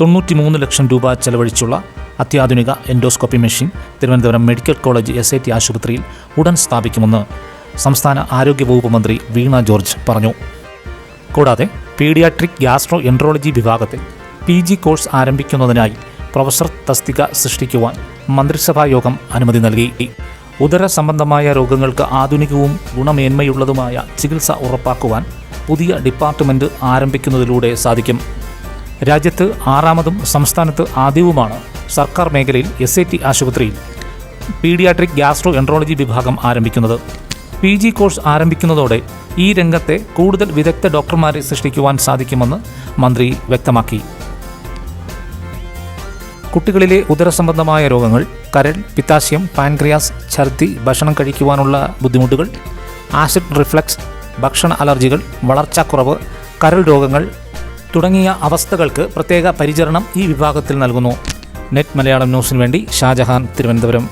തൊണ്ണൂറ്റിമൂന്ന് ലക്ഷം രൂപ ചെലവഴിച്ചുള്ള അത്യാധുനിക endoscopy machine Thiruvananthapuram medical college S I T ആശുപത്രിയിൽ ഉടൻ സ്ഥാപിക്കുമെന്ന് സംസ്ഥാന ആരോഗ്യവകുപ്പ് മന്ത്രി വീണ ജോർജ് പറഞ്ഞു. കൂടാതെ പീഡിയാട്രിക് ഗ്യാസ്ട്രോ എൻട്രോളജി വിഭാഗത്തിൽ പി ജി കോഴ്സ് ആരംഭിക്കുന്നതിനായി പ്രൊഫസർ തസ്തിക സൃഷ്ടിക്കുവാൻ മന്ത്രിസഭാ യോഗം അനുമതി നൽകി. ഉദര സംബന്ധമായ രോഗങ്ങൾക്ക് ആധുനികവും ഗുണമേന്മയുള്ളതുമായ ചികിത്സ ഉറപ്പാക്കുവാൻ പുതിയ ഡിപ്പാർട്ട്മെന്റ് ആരംഭിക്കുന്നതിലൂടെ സാധിക്കും. രാജ്യത്ത് ആറാമതും സംസ്ഥാനത്ത് ആദ്യവുമാണ് സർക്കാർ മേഖലയിൽ എസ് ആശുപത്രിയിൽ പീഡിയാട്രിക് ഗ്യാസ്ട്രോ എൻട്രോളജി വിഭാഗം ആരംഭിക്കുന്നത്. പി ജി കോഴ്സ് ആരംഭിക്കുന്നതോടെ ഈ രംഗത്തെ കൂടുതൽ വിദഗ്ധ ഡോക്ടർമാരെ സൃഷ്ടിക്കുവാൻ സാധിക്കുമെന്ന് മന്ത്രി വ്യക്തമാക്കി. കുട്ടികളിലെ ഉദരസംബന്ധമായ രോഗങ്ങൾ കരൾ പിത്താശയം പാൻക്രിയാസ് ഛർദി ഭക്ഷണം കഴിക്കുവാനുള്ള ബുദ്ധിമുട്ടുകൾ ആസിഡ് റിഫ്ലക്സ് ഭക്ഷണ അലർജികൾ വളർച്ചാക്കുറവ് കരൾ രോഗങ്ങൾ തുടങ്ങിയ അവസ്ഥകൾക്ക് പ്രത്യേക പരിചരണം ഈ വിഭാഗത്തിൽ നൽകുന്നു. നെറ്റ് മലയാളം ന്യൂസിന് വേണ്ടി ഷാജഹാൻ തിരുവനന്തപുരം.